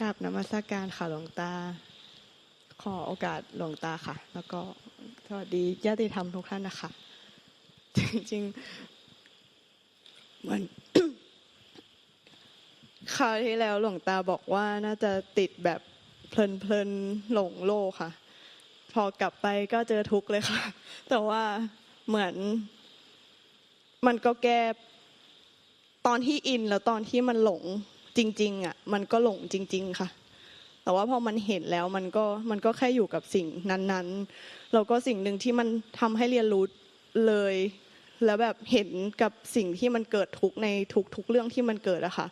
กราบนมัสการค่ะหลวงตา ขอโอกาสหลวงตาค่ะ แล้วก็สวัสดีญาติธรรมทุกท่านนะคะ จริงๆมือนคราวที่แล้วหลวงตาบอกว่าน่าจะติดแบบเพลินๆหลงโลกค่ะ พอกลับไปก็เจอทุกข์เลยค่ะ แต่ว่าเหมือน มันก็แก้ตอนที่อินแล้วตอนที่มันหลง จริง ๆอะมันก็หลงจริง ๆ ค่ะ แต่ว่าพอมันเห็นแล้วมันก็มันก็แค่อยู่กับสิ่งนั้นๆแล้วก็สิ่งหนึ่งที่มันทำให้เรียนรู้เลย แล้วแบบเห็นกับสิ่งที่มันเกิดทุกในทุกๆเรื่องที่มันเกิดอะค่ะ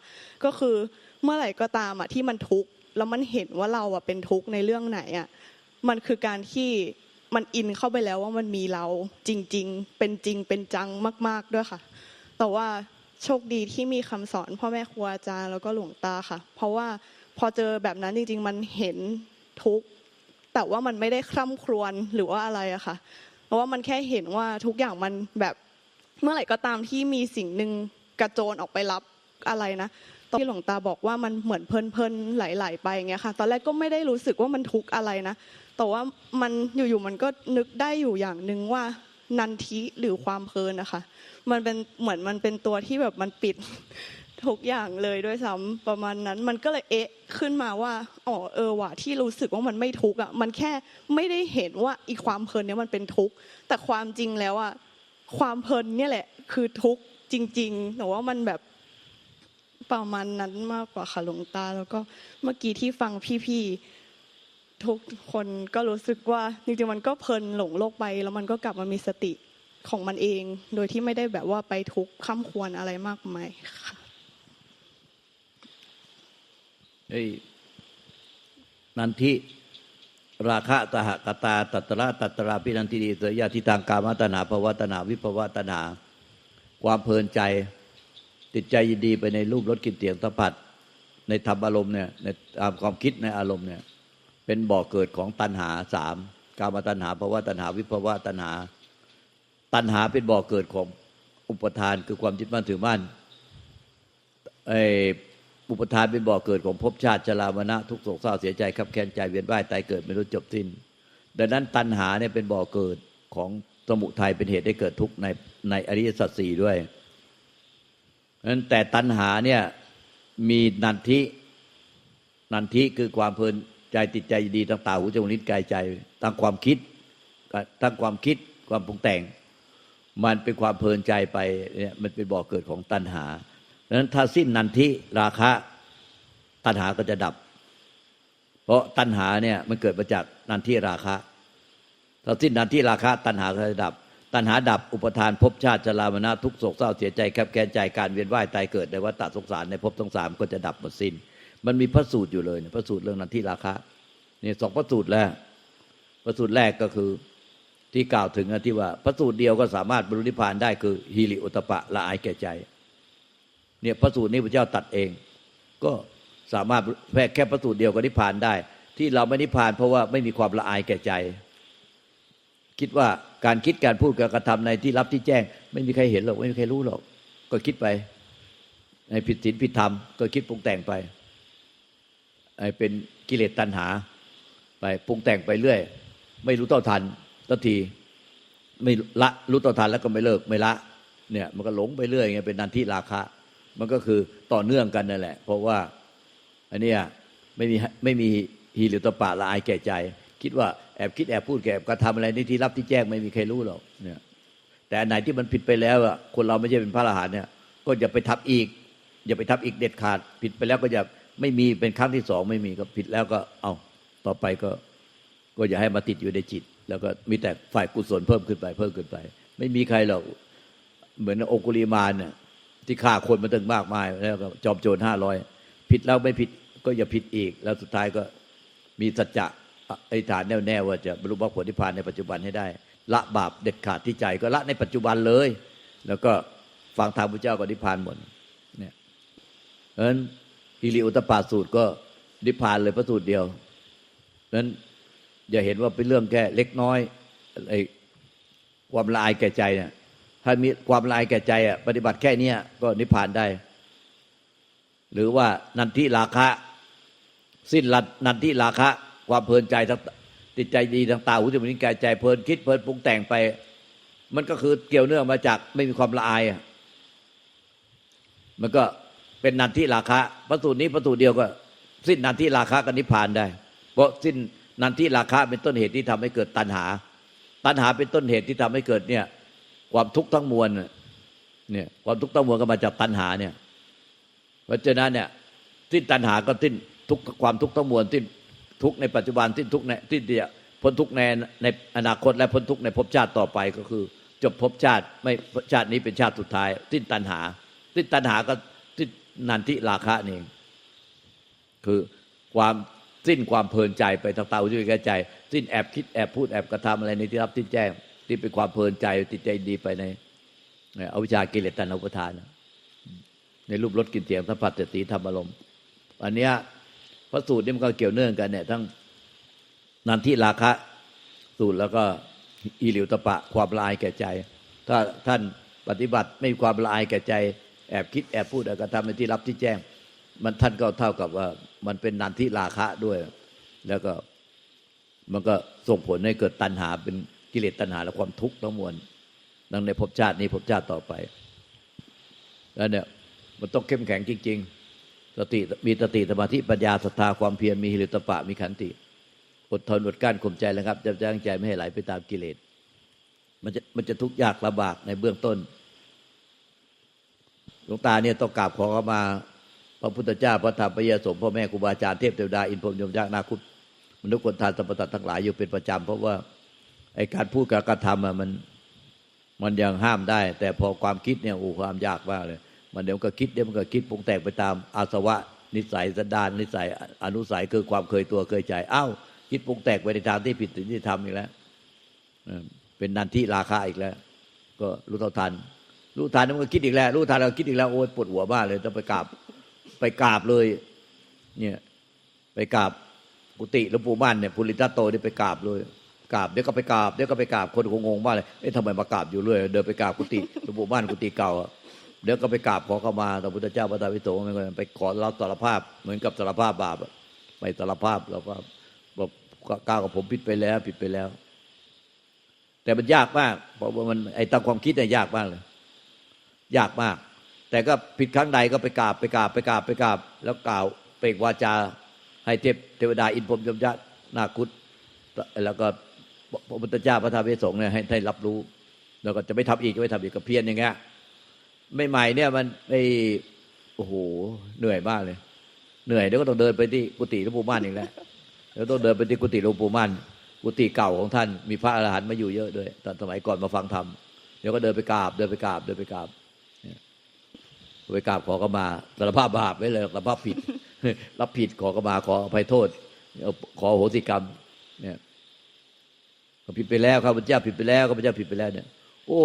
ก็คือเมื่อไหร่ก็ตามอะที่มันทุกข์แล้วมันเห็นว่าเราอะเป็นทุกข์ในเรื่องไหนอะมันคือการที่มันอินเข้าไปแล้วว่ามันมีเราจริง ๆ เป็นจริงเป็นจังมาก ๆด้วยค่ะ แต่ว่า โชคดีที่มีคำสอนพ่อแม่ครูอาจารย์แล้วก็หลวงตาค่ะ เพราะว่าพอเจอแบบนั้นจริง ๆ มันเห็นทุกข์แต่ว่ามันไม่ได้คร่ำครวญหรือว่าอะไรอะค่ะ เพราะว่ามันแค่เห็นว่าทุกอย่างมันแบบเมื่อไหร่ก็ตามที่มีสิ่งหนึ่งกระโจนออกไปรับอะไรนะตอนที่หลวงตาบอกว่ามันเหมือนเพลินๆไหลๆไปอย่างเงี้ยค่ะ ตอนแรกก็ไม่ได้รู้สึกว่ามันทุกข์อะไรนะ แต่ว่ามันอยู่ๆมันก็นึกได้อยู่อย่างหนึ่งว่า นันทิหรือความเพลินนะคะ มันเป็นเหมือนมันเป็นตัวที่แบบมันปิดทุกอย่างเลยด้วยซ้ำประมาณนั้น มันก็เลยเอ๊ะขึ้นมาว่าอ๋อเออว่ะที่รู้สึกว่ามันไม่ทุกข์อะมันแค่ไม่ได้เห็นว่าอีความเพลินเนี้ยมันเป็นทุกข์แต่ความจริงแล้วอะความเพลินเนี่ยแหละ คือทุกข์จริงๆแต่ว่ามันแบบประมาณนั้นมากกว่าค่ะหลวงตา แล้วก็เมื่อกี้ที่ฟังพี่ๆ ทุกคนก็รู้สึกว่าจริงๆมันก็เพลินหลงโลกไป แล้วมันก็กลับมามีสติของมันเอง โดยที่ไม่ได้แบบว่าไปทุกข์ข้ามควรอะไรมากมายค่ะไอ้นันทิราคะตหกตาตัตระตัตระพินันติดีเสยาทิตังกามตนาภวตนาวิภวตนา ความเพลินใจ ติดใจยินดีไปในรูปรสกลิ่นเสียงสัมผัส ในธรรมอารมณ์เนี่ยในความคิดในอารมณ์เนี่ย เป็นบ่อเกิดของตัณหาสามกามตัณหาภวตัณหาวิภวตัณหา ตัณหาเป็นบ่อเกิดของอุปทานคือความยึดมั่นถือมั่นไออุปทานเป็นบ่อเกิดของภพชาติชรามณะทุกโศกเศร้าเสียใจขับแค้นใจเวียนว่ายตายเกิดไม่รู้จบสิ้น ดังนั้นตัณหาเนี่ยเป็นบ่อเกิดของสมุทัยเป็นเหตุให้เกิดทุกข์ในในอริยสัจสี่ด้วยนั้นแต่ตัณหาเนี่ยมีนันทิ นันทิคือความเพลิน ใจติดใจดีต่างตาหูจมูกลิ้นกายใจตั้งความคิดตั้งความคิดความปรุงแต่ง มันเป็นความเพลินใจไปเนี่ยมันเป็นบ่อเกิดของตัณหาดังนั้นถ้าสิ้นนันทิราคะตัณหาก็จะดับ เพราะตัณหาเนี่ยมันเกิดมาจากนันทิราคะถ้าสิ้นนันทิราคะ ตัณหาก็จะดับ ตัณหาดับอุปทานภพชาติชรามนาทุกโศกเศร้าเสียใจแคบแค้นใจการเวียนว่ายตายเกิดในวัฏฏะสงสารในภพทั้งสามก็จะดับหมดสิ้น มันมีพระสูตรอยู่เลยพระสูตรเรื่องนันทิราคะนี่ยสองพระสูตรแรกพระสูตรแรกก็คือที่กล่าวถึงที่ว่าพระสูตรเดียวก็สามารถบรรลุนิพพานได้คือฮิริอุตปะละอายแก่ใจเนี่ยพระสูตรนี้พระเจ้าตัดเอง ก็สามารถแค่แค่พระสูตรเดียวก็นิพพานได้ ที่เราไม่นิพพานเพราะว่าไม่มีความละอายแก่ใจ คิดว่าการคิดการพูดการกระทำในที่รับที่แจ้ง ไม่มีใครเห็นหรอกไม่มีใครรู้หรอก ก็คิดไป ในผิดศีลผิดธรรมก็คิดปรุงแต่งไป เป็นกิเลสตัณหา ไปปรุงแต่งไปเรื่อย ไม่รู้เท่าทันสักทีไม่ละรู้ต่อทันแล้วก็ไม่เลิกไม่ละเนี่ยมันก็หลงไปเรื่อยไงเป็นนันทิราคะ มันก็คือต่อเนื่องกันนั่นแหละ เพราะว่าอันนี้ไม่มีไม่มีฮีริตปะละอายแก่ใจ คิดว่าแอบคิดแอบพูดแอบกระทำอะไรในที่รับที่แจ้งไม่มีใครรู้หรอกเนี่ยแต่อันไหนที่มันผิดไปแล้วอะคนเราไม่ใช่เป็นพระอรหันต์เนี่ยก็อย่าไปทับอีก อย่าไปทับอีกเด็ดขาด ผิดไปแล้วก็อย่า ไม่มีเป็นครั้งที่สองไม่มีก็ผิดแล้วก็เอาต่อไปก็ก็อย่าให้มาติดอยู่ในจิต แล้วก็มีแต่ฝ่ายกุศลเพิ่มขึ้นไปเพิ่มขึ้นไป ไม่มีใครหรอกเหมือนโอกุลิมานเนี่ยที่ฆ่าคนมาตึงมากมายแล้วก็จอมโจรห้าร้อยผิดแล้วไม่ผิดก็อย่าผิดอีก แล้วสุดท้ายก็มีสัจจะไอ้ฐานแน่วแน่ว่าจะบรรลุมรรคผลนิพพานในปัจจุบันให้ได้ ละบาปเด็ดขาดที่ใจก็ละในปัจจุบันเลย แล้วก็ฟังธรรมพระเจ้าก็นิพพานหมดเนี่ยเพราะฉะนั้น ฮิริอุตปาสูตรก็นิพพานเลยพระสูตรเดียวนั้นอย่าเห็นว่าเป็นเรื่องแค่เล็กน้อยไอ้ความละอายแก่ใจเนี่ยถ้ามีความละอายแก่ใจอะปฏิบัติแค่เนี้ยก็นิพพานได้ หรือว่านันทิราคะ สิ้นลัดนันที่ราคะ ความเพลินใจทั้งติดใจดีทางตาหูจมูกลิ้นกายใจเพลินคิดเพลินปรุงแต่งไป มันก็คือเกี่ยวเนื่องมาจากไม่มีความละอายอะมันก็ เป็นนันทิราคะประตูนี้ประตูเดียวก็ สิ้นนันทิราคะกับนิพพานได้ เพราะสิ้นนันทิราคะเป็นต้นเหตุที่ทำให้เกิดตัณหา ตัณหาเป็นต้นเหตุที่ทำให้เกิดเนี่ย ความทุกข์ทั้งมวลเนี่ยความทุกข์ทั้งมวลก็มาจากตัณหาเนี่ย เพราะฉะนั้นเนี่ยสิ้นตัณหาก็สิ้นทุกความทุกข์ทั้งมวลสิ้นทุกในปัจจุบันสิ้นทุกในสิ้นเดียพ้นทุกในในอนาคตและพ้นทุกในภพชาติต่อไปก็คือ จบภพชาติไม่ชาตินี้เป็นชาติสุดท้าย สิ้นตัณหา สิ้นตัณหาก็ นันทิราคะนี่คือความสิ้นความเพลินใจไปทางตาหูจมูกลิ้ใจ สิ้นแอบคิดแอบพูดแอบกระทำอะไรในที่รับที่แจ้ง ที่เป็นความเพลินใจติดใจดีไปในอวิชากิเลสตัณหาอุปทาน ในรูปรสกลิ่นเสียงสัมผัสเจตสีธรรมอารมณ์อันเนี้ยพระสูตรนี่มันก็เกี่ยวเนื่องกันเนี่ย ทั้งนันทิราคะ สูตรแล้วก็อีหลิวตะปะความละอายแก่ใจ ถ้าท่านปฏิบัติไม่มีความละอายแก่ใจ แอบคิดแอบพูดแอบกระทำในที่รับที่แจ้ง มันท่านก็เท่ากับว่า มันเป็นนันทิราคะด้วย แล้วก็มันก็ส่งผลให้เกิดตัณหาเป็นกิเลสตัณหาและความทุกข์ทั้งมวลดังในภพชาตินี้ภพชาติต่อไปแล้วเนี่ยมันต้องเข้มแข็งจริง ๆ สติมีสติสมาธิปัญญาศรัทธาความเพียรมีหิริตปะมีขันติอดทนอดกลั้นข่มใจแล้วครับจะยั้งใจไม่ให้ไหลไปตามกิเลสมันจะมันจะทุกข์ยากลำบากในเบื้องต้น หลวงตาเนี่ยต้องกราบขอเข้ามาพระพุทธเจ้าพระธรรมพระเยสมพ่อแม่ครูบาอาจารย์เทพเทวดาอินพรมยมยักษ์นาคุตมนุษย์คนทานสัมปทานทั้งหลายอยู่เป็นประจำเพราะว่าไอการพูดกับการทำอะมันมันยังห้ามได้ แต่พอความคิดเนี่ยโอ้ความยากมากเลย มันเดี๋ยวก็คิดเดี๋ยวมันก็คิดปรุงแต่งไปตามอาสวะ นิสัยสันดานนิสัยอนุสัยคือความเคยตัวเคยใจอ้าวคิดปรุงแต่งไปในทางที่ผิดสิ่งที่ทำอีกแล้วเป็นนันทิราคาอีกแล้ว ก็รู้เท่าทัน รู้ทันแล้วมันก็คิดอีกแล้วรู้ทันแล้วคิดอีกแล้วโอ้ยปวดหัวมาเลยต้องไปกราบไปกราบเลย เนี่ย ไปกราบกุฏิหลวงปู่มั่นเนี่ยปุริตโตนี่ไปกราบเลยกราบเดี๋ยวก็ไปกราบเดี๋ยวก็ไปกราบคนคงงงมาเลยเอ๊ะทำไมมากราบอยู่เรื่อยเดินไปกราบกุฏิหลวงปู่มั่นกุฏิเก่าเดี๋ยวก็ไปกราบขอเข้ามาพระพุทธเจ้าพระธรรมวิโสไม่ก็ไปขอเราสารภาพ เหมือนกับสารภาพบาปไปสารภาพเราก็บอกก้าวกับผมผิดไปแล้ว ผิดไปแล้ว แต่มันยากมากเพราะว่ามันไอ้ตามความคิดเนี่ยยากมากเลย ยากมาก แต่ก็ผิดครั้งใดก็ไปกราบไปกราบไปกราบไปกราบ แล้วกล่าวเปล่งวาจาให้เทพเทวดาอินพรมยมยักษ์นาคุตแล้วก็พระพุทธเจ้าพระธรรมพระสงฆ์เนี่ยให้ให้รับรู้ แล้วก็จะไม่ทำอีกจะไม่ทำอีกก็เพียรอย่างเงี้ยไม่ใหม่เนี่ยมันไอโอ้โหเหนื่อยมากเลย เหนื่อยเดี๋ยวก็ต้องเดินไปที่กุฏิหลวงปู่มั่นอีกแล้วเดี๋ยวต้องเดินไปที่กุฏิหลวงปู่มั่นกุฏิเก่าของท่านมีพระอรหันต์มาอยู่เยอะด้วยตอนสมัยก่อนมาฟังธรรมเดี๋ยวก็เดินไปกราบเดินไปกราบเดินไปกราบ ไปกราบขอกมาสารภาพบาปไว้เลยสารภาพผิด รับผิดขอกมาขออภัยโทษ ขอโหสิกรรม เนี่ยก็ผิดไปแล้วข้าพเจ้าผิดไปแล้วข้าพเจ้าผิดไปแล้วเนี่ย โอ้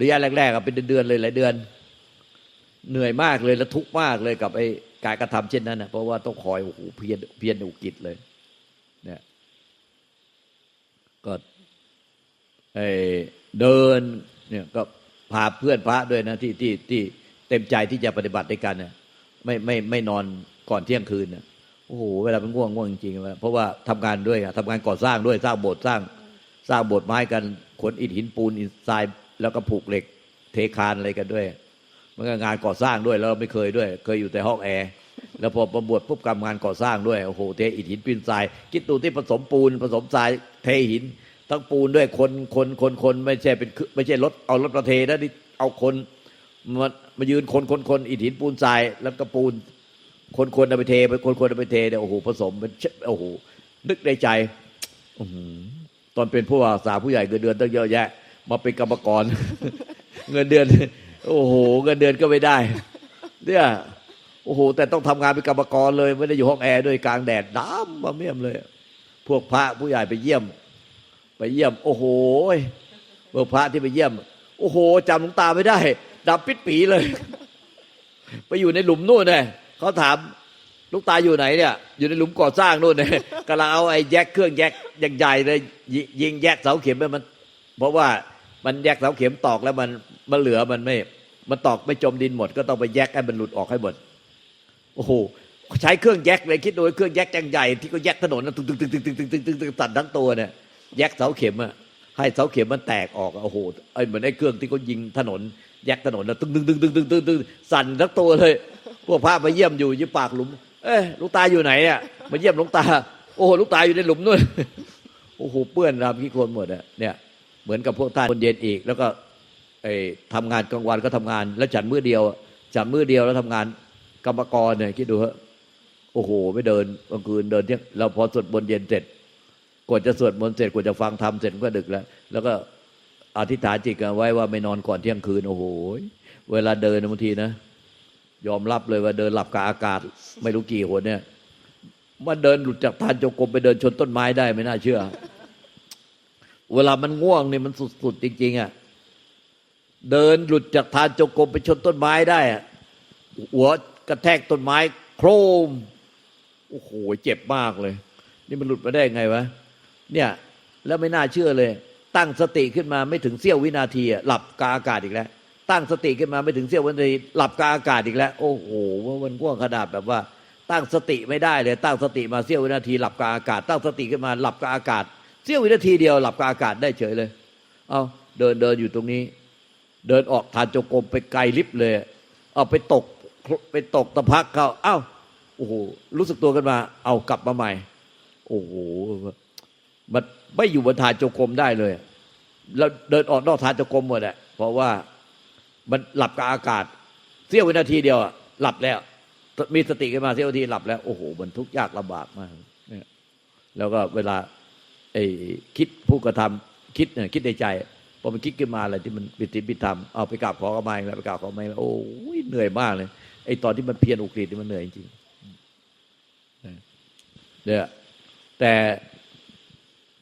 ระยะแรกๆอะเป็นเดือนๆเลยหลายเดือน เหนื่อยมากเลยและทุกข์มากเลยกับไอ้การกระทำเช่นนั้นนะเพราะว่าต้องคอยโอ้โหเพียรเพียรอุกิจเลย เนี่ย ก็ไอ้เดิน เนี่ยก็พาเพื่อนพระด้วยนะที่ที่ที่ เต็มใจที่จะปฏิบัติด้วยกันเนี่ยไม่ไม่ไม่นอนก่อนเที่ยงคืนเนี่ยโอ้โหเวลาเป็นง่วงง่วงจริงๆเพราะว่าทำงานด้วยอะทำงานก่อสร้างด้วยสร้างโบสถ์สร้างสร้างโบสถ์ไม้กันขนอิฐหินปูนอิฐทรายแล้วก็ผูกเหล็กเทคานอะไรกันด้วยมันก็งานก่อสร้างด้วยแล้วเราไม่เคยด้วย เคยอยู่แต่ห้องแอร์แล้วพอประบวชปุ๊บกำงานก่อสร้างด้วยโอ้โหเทอิฐหินปูนทราย คิดดูที่ผสมปูนผสมทรายเทหิน ทั้งปูนด้วยคนคนคนคนไม่ใช่เป็นไม่ใช่รถเอารถประเทนะนี่เอาคน มามายืนคนคนคนอิฐหินปูนทราย แล้วก็ปูน คนคนเอาไปเทไปคนคนเอาไปเทเนี่ยโอ้โหผสมเป็นโอ้โหนึกในใจอตอนเป็นผู้ว่าสาผู้ใหญ่เงินเดือนตั้งเยอะแยะ มาเป็นกรรมกร เงินเดือน โอ้โห เงินเดือนก็ไม่ได้ เนี่ยโอ้โห แต่ต้องทำงานเป็นกรรมกรเลย ไม่ได้อยู่ห้องแอร์ด้วยกลางแดดดำมาเมี่ยมเลย พวกพระผู้ใหญ่ไปเยี่ยม ไปเยี่ยม โอ้โหพวกพระที่ไปเยี่ยม โอ้โหจำหลวงตาไม่ได้ ดำปิดปีเลย ไปอยู่ในหลุมนู่นเลยเขาถามลูกตาอยู่ไหนเนี่ย อยู่ในหลุมก่อสร้างนู่นเนี่ยกำลังเอาไอ้แยกเครื่องแยกอย่างใหญ่เลยยิยิงแยกเสาเข็มไปมัน เพราะว่ามันแยกเสาเข็มตอกแล้วมันมันเหลือมันไม่ มันตอกไม่จมดินหมด ก็ต้องไปแยกให้มันหลุดออกให้หมดโอ้โหใช้เครื่องแยกเลยคิดดูเครื่องแยกจังใหญ่ที่ก็แยกถนนนะตึงตึงตึงตึงตึงตึงตึงตึงตึงตัดทั้งตัวเนี่ยแยกเสาเข็มอะให้เสาเข็มมันแตกออกโอ้โหไอ้เหมือนไอ้เครื่องที่เขายิงถนน แยกถนนนะตึงตึงตึงตึงตึงตึงตึงสั่นทั้งตัวเลย พวกพระมาเยี่ยมอยู่ยี่ปากหลุม เอ้ยลูกตาอยู่ไหนอะมาเยี่ยมลวงตา โอ้โหลูกตาอยู่ในหลุมนู่นโอ้โหเปื้อนรามขี้โคลนหมดอะเนี่ยเหมือนกับพวกท่านคนเย็นอีก แล้วก็ไอ้ทำงานกลางวันก็ทำงาน แล้วฉันมื้อเดียวอะฉันมื้อเดียวแล้วทำงานกรรมกรเนี่ยคิดดูฮะโอ้โหไม่เดินกลางคืนเดินเที่ยงเราพอสวดมนต์เย็นเสร็จกว่าจะสวดมนต์เสร็จกว่าจะฟังธรรมเสร็จก็ดึกแล้ว แล้วก็ อธิษฐานจิตกันไว้ว่าไม่นอนก่อนเที่ยงคืนโอ้โหเวลาเดินบางทีนะ ยอมรับเลยว่าเดินหลับกับอากาศ ไม่รู้กี่หนเนี่ยมันเดินหลุดจากทานจงกรมไปเดินชนต้นไม้ได้ไม่น่าเชื่อ เวลามันง่วงนี่มันสุดๆจริงๆอะเดินหลุดจากทานจงกรมไปชนต้นไม้ได้อะหัวกระแทกต้นไม้ โครมโอ้โหเจ็บมากเลย นี่มันหลุดมาได้ไงวะเนี่ย แล้วไม่น่าเชื่อเลย ตั้งสติขึ้นมาไม่ถึงเสี้ยววินาทีหลับกาอากาศอีกแล้ว ตั้งสติขึ้นมาไม่ถึงเสี้ยววินาทีหลับกาอากาศอีกแล้ว โอ้โหว่ามันง่วงขนาดแบบว่า ตั้งสติไม่ได้เลย ตั้งสติมาเสี้ยววินาทีหลับกาอากาศ ตั้งสติขึ้นมาหลับกาอากาศเสี้ยววินาทีเดียวหลับกาอากาศได้เฉยเลย เอาเดินเดินอยู่ตรงนี้ เดินออกทานจงกรมไปไกลลิบเลย เอาไปตกไปตกตะพักเขาเอ้าโอ้โหรู้สึกตัวกันมา เอากลับมาใหม่ โอ้โห มันไม่อยู่บนทานจงกรมได้เลย แล้วเดินออกนอกทานจงกรมหมดแหละเพราะว่ามันหลับกับอากาศ เสี้ยววินาทีเดียวหลับแล้ว มีสติขึ้นมาเสี้ยววินาทีหลับแล้ว โอ้โหมันทุกข์ยากลำบากมากเนี่ยแล้วก็เวลาไอ้คิดผู้กระทำคิดเนี่ยคิดในใจพอมันคิดขึ้นมาอะไรที่มันปิติปิธรรมเอาไปกราบขอขมาอีกแล้วไปกราบขอขมาอีกแล้โอ้ยเหนื่อยมากเลยไอ้ตอนที่มันเพียรอุกฤษนี่มันเหนื่อยจริงเนี่ยแต่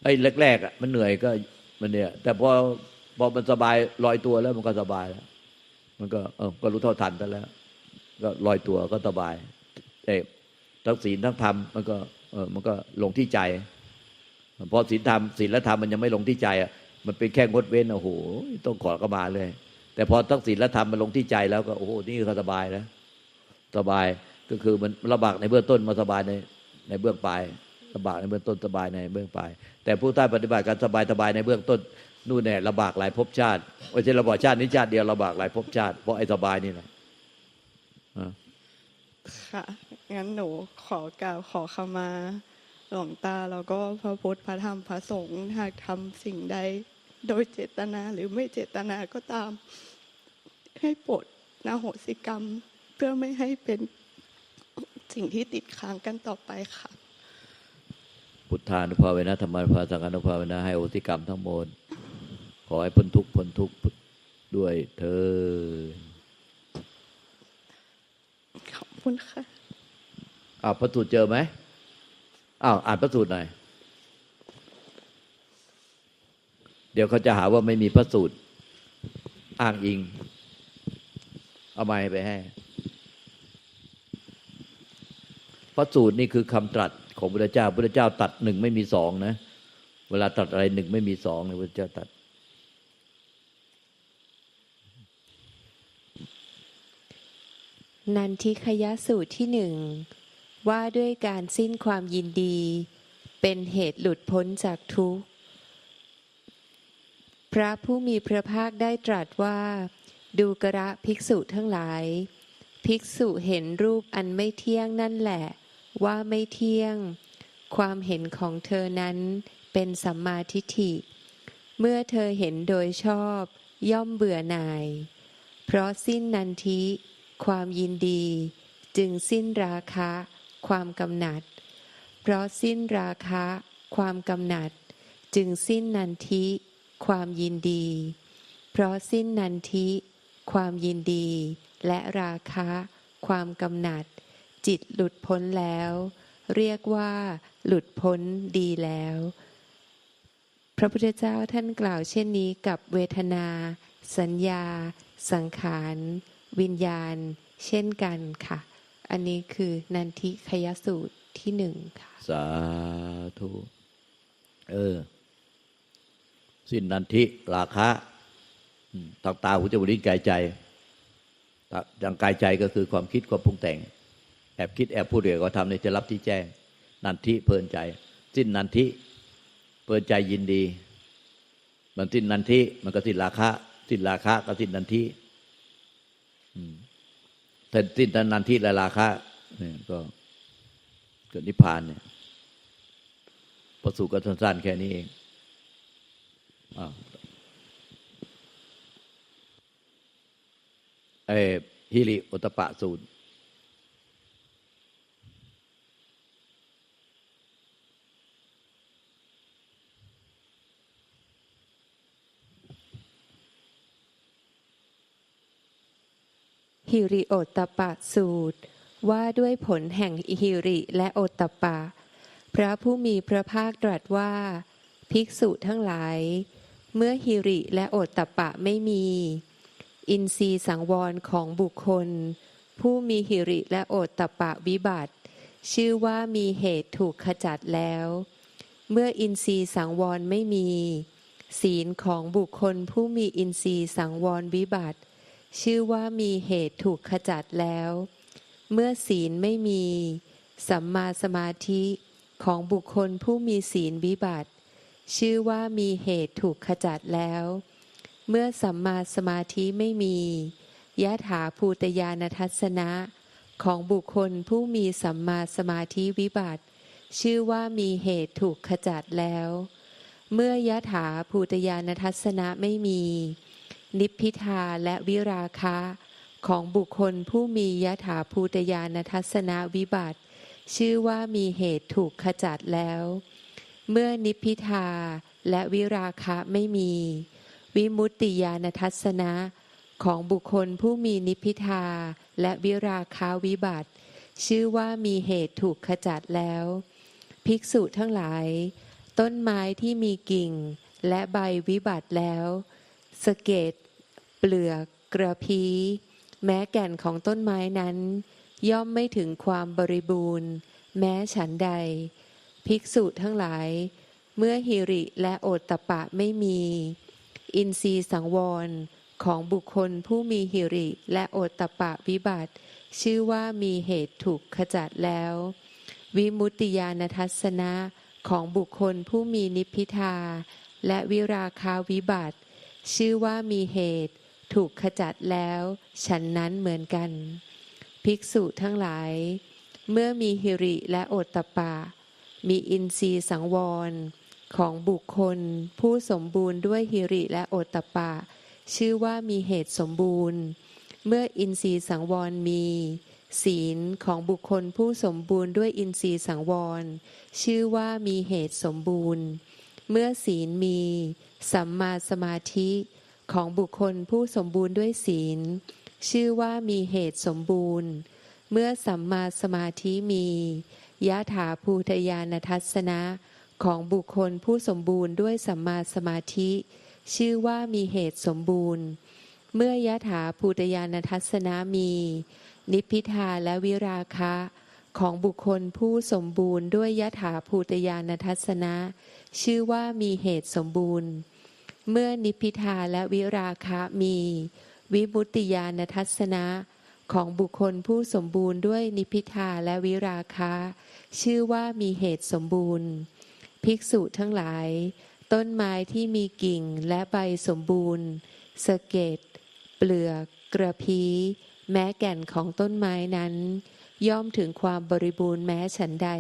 ไอ้แรกๆอะมันเหนื่อยก็มันเนี่ย แต่พอพอมันสบายลอยตัวแล้วมันก็สบายแล้ว มันก็เออก็รู้เท่าทันกันแล้ว ก็ลอยตัวก็สบายเอ้ทั้งศีลทั้งธรรมมันก็เออมันก็ลงที่ใจพอศีลธรรมศีลและธรรมมันยังไม่ลงที่ใจอะมันเป็นแค่งดเว้นโอ้โหต้องขอกมาเลย แต่พอทั้งศีลและธรรมมันลงที่ใจแล้วก็โอ้โหนี่ก็สบายแล้วสบายก็คือมันลำบากในเบื้องต้นมาสบายในในเบื้องปลาย ลำบากในเบื้องต้นสบายในเบื้องปลาย แต่ผู้ใต้ปฏิบัติการสบายสบายในเบื้องต้นนู่นเนี่ยลำบากหลายภพชาติไม่ใช่ลำบากชาตินี้ชาติเดียวลำบากหลายภพชาติเพราะไอ้สบายนี่แหละค่ะ งั้นหนูขอกล่าวขอขมาหลวงตาแล้วก็พระพุทธพระธรรมพระสงฆ์หากทำสิ่งใดโดยเจตนาหรือไม่เจตนาก็ตาม ให้โปรดนาโหสิกรรม เพื่อไม่ให้เป็นสิ่งที่ติดค้างกันต่อไปค่ะ พุทธานุภาเวนะธรรมานุภาสังฆานุภาเวนะให้โอติกรรมทั้งหมด ขอให้พ้นทุกข์พ้นทุกข์ด้วยเธอญขอบคุณค่ะอ้าวพระสูตรเจอไหมอ้าวอ่านพระสูตรหน่อยเดี๋ยวเขาจะหาว่าไม่มีพระสูตรอ้างอิง เอาไม้ไปให้พระสูตรนี่คือคำตรัส ของพระเจ้าพระเจ้าตัดหนึ่งไม่มีสองนะ เวลาตัดอะไรหนึ่งไม่มีสองเนี่ยพระเจ้าตัด นันทิขยสูตรที่หนึ่งว่าด้วยการสิ้นความยินดี เป็นเหตุหลุดพ้นจากทุกข์ พระผู้มีพระภาคได้ตรัสว่า ดูกระภิกษุทั้งหลาย ภิกษุเห็นรูปอันไม่เที่ยงนั่นแหละ ว่าไม่เที่ยง ความเห็นของเธอนั้นเป็นสัมมาทิฏฐิ เมื่อเธอเห็นโดยชอบ ย่อมเบื่อหน่าย เพราะสิ้นนันทิ ความยินดี จึงสิ้นราคะ ความกำหนัด เพราะสิ้นราคะ ความกำหนัด จึงสิ้นนันทิ ความยินดี เพราะสิ้นนันทิ ความยินดี และราคะ ความกำหนัด จิตหลุดพ้นแล้ว เรียกว่า หลุดพ้นดีแล้ว พระพุทธเจ้าท่านกล่าวเช่นนี้กับเวทนา สัญญา สังขาร วิญญาณ เช่นกันค่ะ อันนี้คือนันทิขยสูตรที่หนึ่งค่ะ สาธุ เออ สิ้นนันทิราคะทางตาหูจมูกลิ้นกายใจทางกายใจก็คือความคิดความปรุงแต่ง แอบคิดแอบพูดเดี๋ยวก็ทำในจะรับที่แจ้ง นันทิเพลินใจ สิ้นนันทิเพลินใจยินดี มันสิ้นนันทิมันก็สิ้นราคะ สิ้นราคะก็สิ้นนันทิอืมแต่สิ้นนันทิและราคะเนี่ยก็เกิดนิพพานเนี่ยประสูกันสั้นๆแค่นี้เองอ้าวเอฮิริอตตปะสูตร ริโอตตปปะสูตร ว่าด้วยผลแห่งฮิริและโอตตปปะ พระผู้มีพระภาคตรัสว่า ภิกษุทั้งหลาย เมื่อฮิริและโอตตปปะไม่มี อินทรีย์สังวรของบุคคล ผู้มีฮิริและโอตตปปะวิบัติ ชื่อว่ามีเหตุถูกขจัดแล้ว เมื่ออินทรีย์สังวรไม่มี ศีลของบุคคลผู้มีอินทรีย์สังวรวิบัติ ชื่อว่ามีเหตุถูกขจัดแล้ว เมื่อศีลไม่มี สัมมาสมาธิของบุคคลผู้มีศีลวิบัติ ชื่อว่ามีเหตุถูกขจัดแล้ว เมื่อสัมมาสมาธิไม่มียะถาภูตยานทัศนะ ของบุคคลผู้มีสัมมาสมาธิวิบัติ ชื่อว่ามีเหตุถูกขจัดแล้ว เมื่อยะถาภูตยานทัศนะไม่มี นิพพิทาและวิราคะ ของบุคคลผู้มียถาภูตยานทัศนวิบัติ ชื่อว่ามีเหตุถูกขจัดแล้ว เมื่อนิพพิทาและวิราคะไม่มี วิมุตติยานทัศนะของบุคคลผู้มีนิพพิทาและวิราคะวิบัติ ชื่อว่ามีเหตุถูกขจัดแล้ว ภิกษุทั้งหลาย ต้นไม้ที่มีกิ่ง และใบวิบัติแล้ว สเก็ด เปลือกกระพี้แม้แก่นของต้นไม้นั้น ย่อมไม่ถึงความบริบูรณ์ แม้ฉันใด ภิกษุทั้งหลาย เมื่อหิริและโอตตปปะไม่มี อินทรีย์สังวรของบุคคลผู้มีหิริและโอตตปปะวิบัติ ชื่อว่ามีเหตุถูกขจัดแล้ว วิมุตติยานทัศนะของบุคคลผู้มีนิพพิทาและวิราคาวิบัติ ชื่อว่ามีเหตุ ถูกขจัดแล้ว ฉันนั้นเหมือนกัน ภิกษุทั้งหลาย เมื่อมีหิริและโอตตปปะ มีอินทรีย์สังวร ของบุคคล ผู้สมบูรณ์ด้วยหิริและโอตตปปะ ชื่อว่ามีเหตุสมบูรณ์ เมื่ออินทรีย์สังวรมี ศีลของบุคคลผู้สมบูรณ์ด้วยอินทรีย์สังวร ชื่อว่ามีเหตุสมบูรณ์ เมื่อศีลมี สัมมาสมาธิ ของบุคคลผู้สมบูรณ์ด้วยศีล ชื่อว่ามีเหตุสมบูรณ์ เมื่อสัมมาสมาธิมียะถาภูทยานทัศนะของบุคคลผู้สมบูรณ์ด้วยสัมมาสมาธิ ชื่อว่ามีเหตุสมบูรณ์ เมื่อยะถาภูตยานทัศนะมี นิพพิทาและวิราคะ ของบุคคลผู้สมบูรณ์ด้วยยะถาภูตยานทัศนะ ชื่อว่ามีเหตุสมบูรณ์ เมื่อนิพิทาและวิราคะมี วิมุตติยานทัศนะของบุคคลผู้สมบูรณ์ด้วยนิพิทาและวิราคะ ชื่อว่ามีเหตุสมบูรณ์ ภิกษุทั้งหลาย ต้นไม้ที่มีกิ่งและใบสมบูรณ์สเก็ดเปลือก กระพี้แม้แก่นของต้นไม้นั้น ย่อมถึงความบริบูรณ์แม้ฉันใด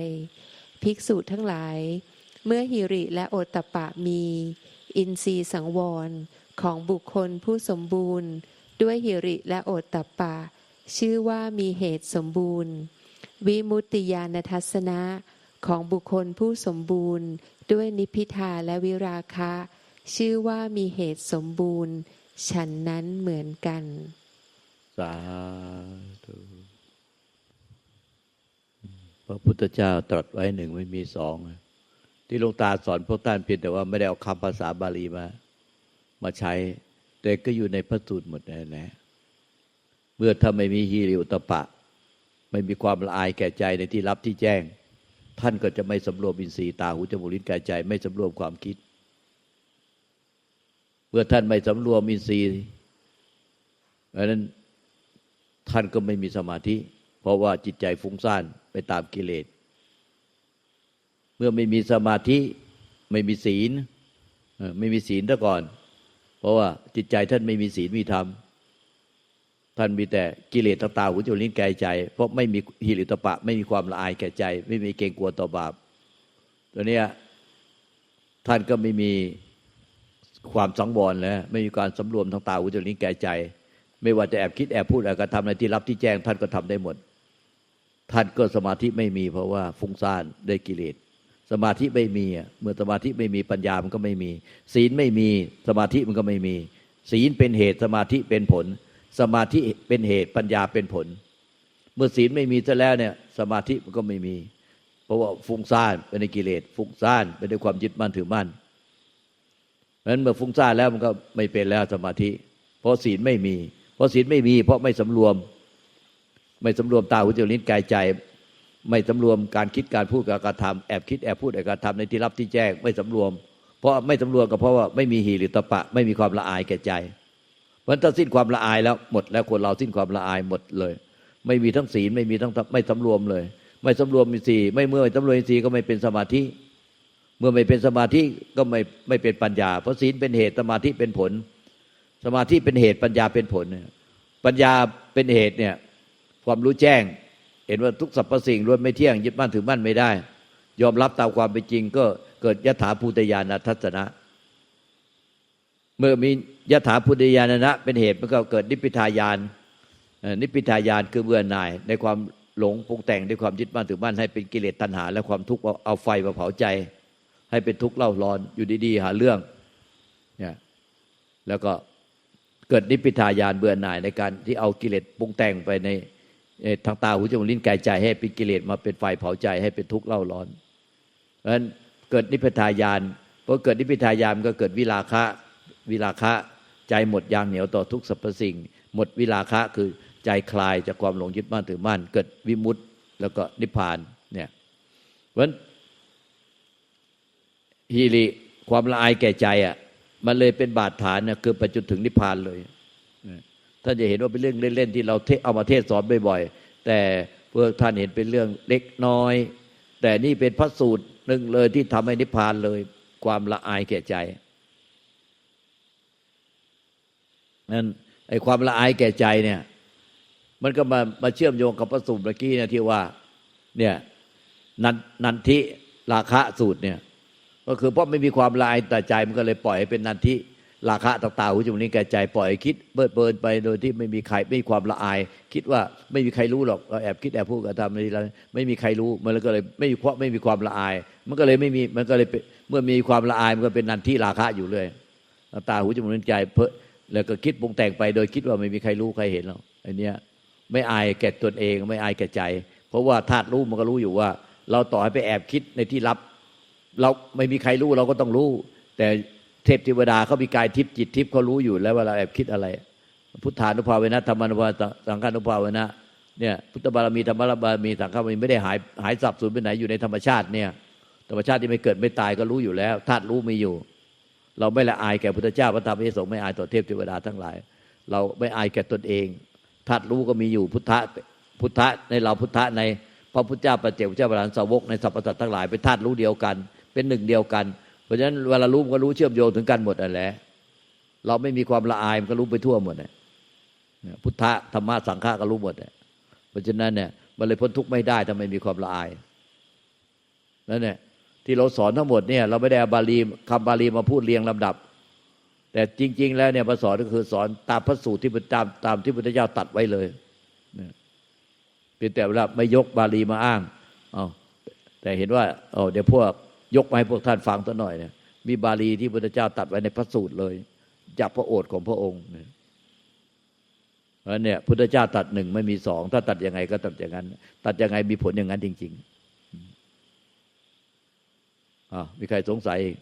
ภิกษุทั้งหลาย เมื่อหิริและโอตตปปะมี อินทรีย์สังวรของบุคคลผู้สมบูรณ์ ด้วยหิริและโอตตปปะ ชื่อว่ามีเหตุสมบูรณ์ วิมุตติยานทัศนะของบุคคลผู้สมบูรณ์ ด้วยนิพพิทาและวิราคะ ชื่อว่ามีเหตุสมบูรณ์ ฉันนั้นเหมือนกัน สาธุพระพุทธเจ้าตรัสไว้หนึ่งไม่มีสอง ที่หลวงตาสอนพวกท่านเพียงแต่ว่าไม่ได้เอาคำภาษาบาลีมา มาใช้ แต่ก็อยู่ในพระสูตรหมดนั่นแหละเมื่อถ้าไม่มีฮีริอุตปะ ไม่มีความละอายแก่ใจในที่รับที่แจ้ง ท่านก็จะไม่สำรวมอินทรีย์ตาหูจมูกลิ้นกายใจ ไม่สำรวมความคิด เมื่อท่านไม่สำรวมอินทรีย์เพราะนั้นท่านก็ไม่มีสมาธิ เพราะว่าจิตใจฟุ้งซ่านไปตามกิเลส เมื่อไม่มีสมาธิไม่มีศีลไม่มีศีลซะก่อน เพราะว่าจิตใจท่านไม่มีศีลมีธรรมท่านมีแต่กิเลสตาหูจมูกลิ้นกายใจ เพราะไม่มีหิริตปะ ไม่มีความละอายแก่ใจ ไม่มีเกรงกลัวต่อบาป ตัวเนี้ยท่านก็ไม่มีความสังวรแล้วไม่มีการสำรวมทางตาหูจมูกลิ้นกายใจ ไม่ว่าจะแอบคิดแอบพูดแอบกระทำในที่รับที่แจ้ง ท่านก็ทำได้หมด ท่านก็สมาธิไม่มีเพราะว่าฟุ้งซ่านได้กิเลส สมาธิไม่มีเมื่อสมาธิไม่มีปัญญามันก็ไม่มี ศีลไม่มีสมาธิมันก็ไม่มี ศีลเป็นเหตุสมาธิเป็นผล สมาธิเป็นเหตุปัญญาเป็นผล เมื่อศีลไม่มีซะแล้วเนี่ย สมาธิมันก็ไม่มี เพราะว่าฟุ้งซ่านเป็นในกิเลสฟุ้งซ่านเป็นในความยึดมั่นถือมั่นเพราะนั้นเมื่อฟุ้งซ่านแล้วมันก็ไม่เป็นแล้วสมาธิ เพราะศีลไม่มี เพราะศีลไม่มี เพราะไม่สำรวม ไม่สำรวมตาหูจมูกลิ้นกายใจ ไม่สำรวมการคิดการพูดการกระทำแอบคิดแอบพูดแอบกระทำในที่รับที่แจ้งไม่สำรวม เพราะไม่สำรวมก็เพราะว่าไม่มีหีหริตปะ ไม่มีความละอายแก่ใจเพราะฉะนั้นถ้าสิ้นความละอายแล้วหมดแล้วคนเราสิ้นความละอายหมดเลย ไม่มีทั้งศีลไม่มีทั้งไม่สำรวมเลย ไม่สำรวมมีสีไม่เมื่อไม่สำรวมมีสีก็ไม่เป็นสมาธิ เมื่อไม่เป็นสมาธิก็ไม่ไม่เป็นปัญญา เพราะศีลเป็นเหตุสมาธิเป็นผล สมาธิเป็นเหตุปัญญาเป็นผลปัญญาเป็นเหตุเนี่ยความรู้แจ้ง เห็นว่าทุกสรรพสิ่งล้วนไม่เที่ยงยึดมั่นถือมั่นไม่ได้ ยอมรับตามความเป็นจริงก็เกิดยถาภูตยานัทัศนะ เมื่อมียถาภูตยานะ เป็นเหตุมันก็เกิดนิพพิทายานนิพพิทายานคือเบื่อหน่าย ในความหลงปรุงแต่งด้วยความยึดมั่นถือมั่นให้เป็นกิเลสตัณหา และความทุกข์เอาไฟมาเผาใจ ให้เป็นทุกข์เล่าร้อนอยู่ดีๆหาเรื่องเนี่ยแล้วก็เกิดนิพพิทายานเบื่อหน่ายในการที่เอากิเลสปรุงแต่งไปใน ทางตาหูจมูกลิ้นกายใจให้เป็นกิเลสมาเป็นไฟเผาใจให้เป็นทุกข์เล่าร้อน เพราะฉะนั้นเกิดนิพพายานพอเกิดนิพพายานมันก็เกิดวิราคะวิราคะใจหมดยางเหนียวต่อทุกสรรพสิ่ง หมดวิราคะคือใจคลายจากความหลงยึดมั่นถือมั่น เกิดวิมุตต์แล้วก็นิพพานเนี่ยเพราะฉะนั้นฮีริความละอายแก่ใจอะมันเลยเป็นบาดฐานเนี่ยคือไปจนถึงนิพพานเลย ท่านจะเห็นว่าเป็นเรื่องเล่นๆที่เราเอามาเทศสอนบ่อยๆ แต่เพื่อท่านเห็นเป็นเรื่องเล็กน้อย แต่นี่เป็นพระสูตรหนึ่งเลยที่ทำให้นิพพานเลย ความละอายแก่ใจนั้นไอ้ความละอายแก่ใจเนี่ย มันก็มามาเชื่อมโยงกับพระสูตรเมื่อกี้เนี่ยที่ว่า เนี่ยนันนันทิราคะสูตรเนี่ย ก็คือเพราะไม่มีความละอายแต่ใจมันก็เลยปล่อยให้เป็นนันทิ ราคะต่างๆหูจมูกนิ้วกายใจปล่อยคิดเบิดเบินไปโดยที่ไม่มีใครไม่มีความละอาย คิดว่าไม่มีใครรู้หรอกเราแอบคิดแอบพูดกระทำอะไรไม่มีใครรู้มันก็เลยไม่มีเพราะไม่มีความละอาย มันก็เลยไม่มีมันก็เลยเมื่อมีความละอายมันก็เป็นนันทิราคะอยู่เลยตาหูจมูกนิ้วใจเพ้อแล้วก็คิดปรุงแต่งไป โดยคิดว่าไม่มีใครรู้ใครเห็นหรอกไอเนี้ยไม่อายแก่ตนเองไม่อายแก่ใจ เพราะว่าธาตุรู้มันก็รู้อยู่ว่า เราต่อให้ไปแอบคิดในที่ลับ เราไม่มีใครรู้เราก็ต้องรู้ แต่ เทพเทวดาเขามีกายทิพย์จิตทิพย์เขารู้อยู่แล้วว่าเราแอบคิดอะไร พุทธานุภาเวนะธรรมานุภาสังฆานุภาเวนะเนี่ยพุทธบารมีธรรมบารมีสังฆบารมีไม่ได้หายหายสับสูญไปไหนอยู่ในธรรมชาติเนี่ย ธรรมชาติที่ไม่เกิดไม่ตายก็รู้อยู่แล้วธาตุรู้มีอยู่ เราไม่ละอายแก่พุทธเจ้าพระธรรมพระสงฆ์ไม่อายต่อเทพเทวดาทั้งหลาย เราไม่อายแก่ตนเองธาตุรู้ก็มีอยู่พุทธะพุทธะในเราพุทธะในพระพุทธเจ้าประเจกพระเจ้าประหลานสาวกในสรรพสัตว์ทั้งหลายเป็นธาตุรู้เดียวกัน เป็นหนึ่งเดียวกัน เพราะฉะนั้นเวลารู้ก็รู้เชื่อมโยงถึงกันหมดนั่นแหละเราไม่มีความละอายมันก็รู้ไปทั่วหมดเนี่ยพุทธะธรรมะสังฆะก็รู้หมดเนี่ยเพราะฉะนั้นเนี่ยมันเลยพ้นทุกข์ไม่ได้ถ้าไม่มีความละอายนั่นเนี่ยที่เราสอนทั้งหมดเนี่ยเราไม่ได้เอาบาลีคำบาลีมาพูดเรียงลำดับ แต่จริง ๆ แล้วเนี่ยพระสอนก็คือสอนตามพระสูตรที่ตามตามที่พุทธเจ้าตัดไว้เลยเพียงแต่เวลาไม่ยกบาลีมาอ้างเอาแต่เห็นว่าเออเดี๋ยวพวก ยกมาให้พวกท่านฟังตัวหน่อยเนี่ยมีบาลีที่พุทธเจ้าตัดไว้ในพระสูตรเลย จากพระโอษฐ์ของพระองค์เนี่ยเพราะเนี่ยพุทธเจ้าตัดหนึ่งไม่มีสองถ้าตัดยังไงก็ตัดอย่างนั้น ตัดยังไงมีผลอย่างนั้นจริง ๆอ่ามีใครสงสัยอีก